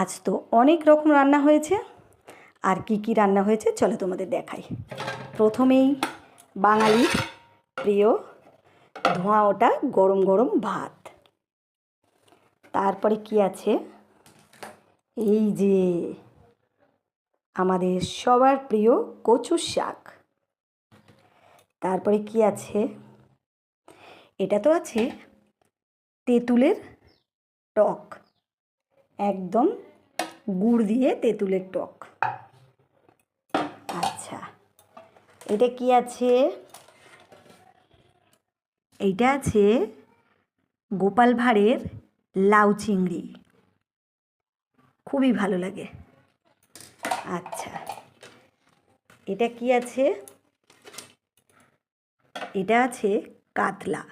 আজ তো অনেক রকম রান্না হয়েছে। আর কি কি রান্না হয়েছে চলো তোমাদের দেখাই। প্রথমেই বাঙালির প্রিয় ধোঁয়া ওটা গরম গরম ভাত। তারপরে কি আছে? এই যে আমাদের সবার প্রিয় কচুর শাক। তারপরে কি আছে? এটা তো আছে তেঁতুলের টক। একদম গুড় দিয়ে তেঁতুলের টক। আচ্ছা এটা কি আছে? এইটা আছে গোপাল ভাঁড়ের লাউ চিংড়ি। খুবই ভালো লাগে। আচ্ছা এটা কি আছে? এটা আছে কাতলা,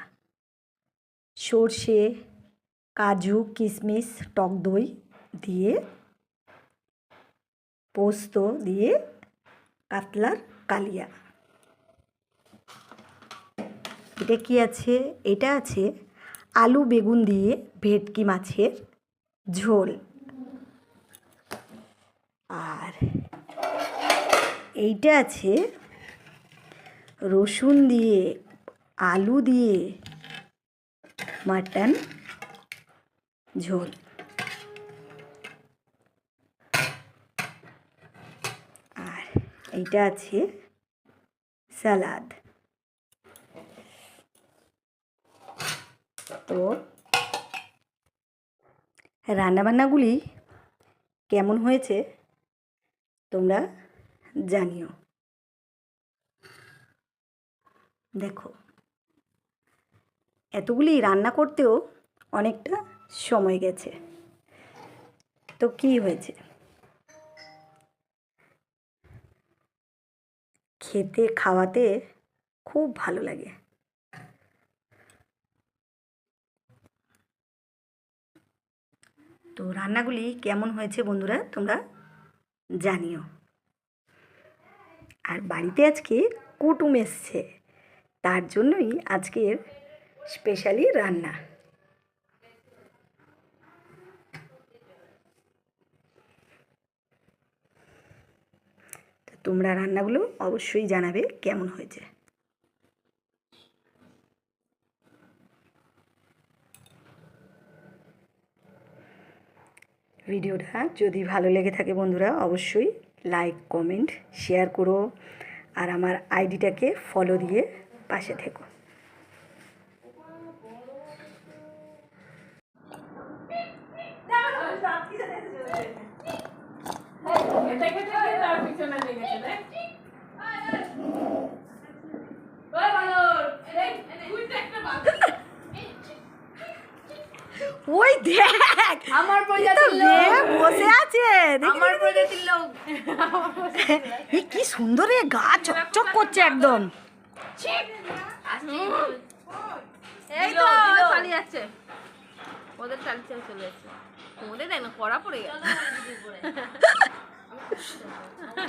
সর্ষে কাজু কিশমিশ টক দই দিয়ে, পোস্ত দিয়ে, কাতলার কালিয়া। এটা কি আছে? এটা আছে আলু বেগুন দিয়ে ভেটকি মাছের ঝোল। আর এইটা আছে রসুন দিয়ে, আলু দিয়ে, মাটন ঝোল। আর এইটা আছে স্যালাড তো রান্নাবান্নাগুলি কেমন হয়েছে তোমরা জানিও। দেখো, এতগুলি রান্না করতেও অনেকটা সময় গেছে। তো কি হয়েছে? খেতে, খাওয়াতে খুব ভালো লাগে। তো রান্নাগুলি কেমন হয়েছে বন্ধুরা তোমরা জানিও। আর বাড়িতে আজকে কুটুম এসছে, তার জন্যই আজকের স্পেশালি রান্না তো তোমরা রান্নাগুলো অবশ্যই জানাবে কেমন হয়েছে। ভিডিওটা যদি ভালো লেগে থাকে বন্ধুরা, অবশ্যই লাইক, কমেন্ট, শেয়ার করো আর আমার আইডিটাকে ফলো দিয়ে পাশে থেকো থেকে থেকে তার পিছনে লেগেছে দেখ ওই দেখ আমার প্রজাতির লোক। বসে আছে আমার প্রজাতির লোক। এই কি সুন্দর এ গা চকচক করছে একদম। এই তো পালিয়ে যাচ্ছে। ওদের চালিয়ে চলে যাচ্ছে। ওদের দেখ না কড়া পড়ে গেছে। 是的